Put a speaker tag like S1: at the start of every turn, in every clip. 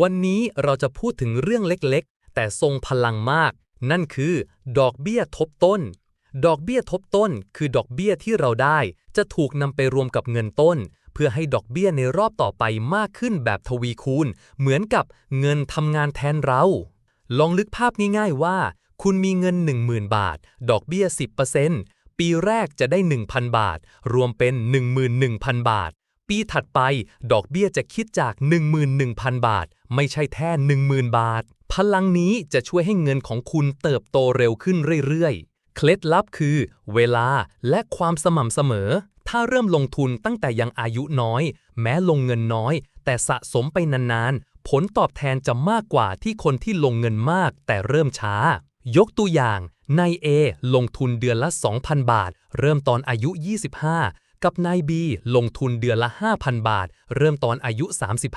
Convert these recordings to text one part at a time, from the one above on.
S1: วันนี้เราจะพูดถึงเรื่องเล็กๆ แต่ทรงพลังมาก นั่นคือ ดอกเบี้ยทบต้น ดอกเบี้ยทบต้น คือดอกเบี้ยที่เราได้ จะถูกนำไปรวมกับเงินต้น เพื่อให้ดอกเบี้ยในรอบต่อไปมากขึ้นแบบทวีคูณ เหมือนกับเงินทำงานแทนเรา ลองนึกภาพง่ายๆว่า คุณมีเงิน 10,000 บาท ดอกเบี้ย 10%ปีแรกจะได้ 1,000 บาท รวมเป็น 11,000 บาท ปีถัดไป ดอกเบี้ยจะคิดจาก 11,000 บาท ไม่ใช่แค่10,000 บาท พลังนี้จะช่วยให้เงินของคุณเติบโตเร็วขึ้นเรื่อยๆ เคล็ดลับคือ เวลาและความสม่ำเสมอ ถ้าเริ่มลงทุนตั้งแต่ยังอายุน้อย แม้ลงเงินน้อย แต่สะสมไปนานๆ ผลตอบแทนจะมากกว่าที่คนที่ลงเงินมาก แต่เริ่มช้า ยกตัวอย่างนาย A ลงทุนเดือนละ 2,000 บาท เริ่มตอนอายุ 25 กับนาย B ลงทุนเดือนละ 5,000 บาท เริ่มตอนอายุ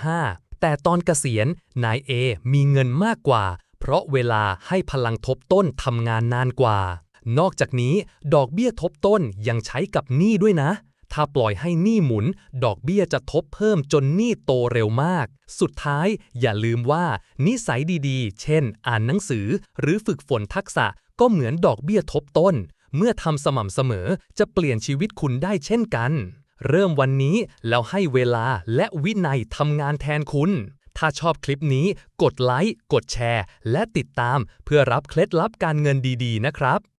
S1: 35 แต่ตอนเกษียณนาย A มีเงินมากกว่า เพราะเวลาให้พลังทบต้นทำงานนานกว่า นอกจากนี้ดอกเบี้ยทบต้นยังใช้กับหนี้ด้วยนะ ถ้าปล่อยให้หนี้หมุน ดอกเบี้ยจะทบเพิ่มจนหนี้โตเร็วมาก สุดท้ายอย่าลืมว่า นิสัยดีๆ เช่น อ่านหนังสือ หรือฝึกฝนทักษะก็เหมือนดอกเบี้ยทบต้น เมื่อทำสม่ำเสมอจะเปลี่ยนชีวิตคุณได้เช่นกัน เริ่มวันนี้แล้วให้เวลาและวินัยทำงานแทนคุณ ถ้าชอบคลิปนี้ กดไลค์ กดแชร์ และติดตามเพื่อรับเคล็ดลับการเงินดี ๆ นะครับ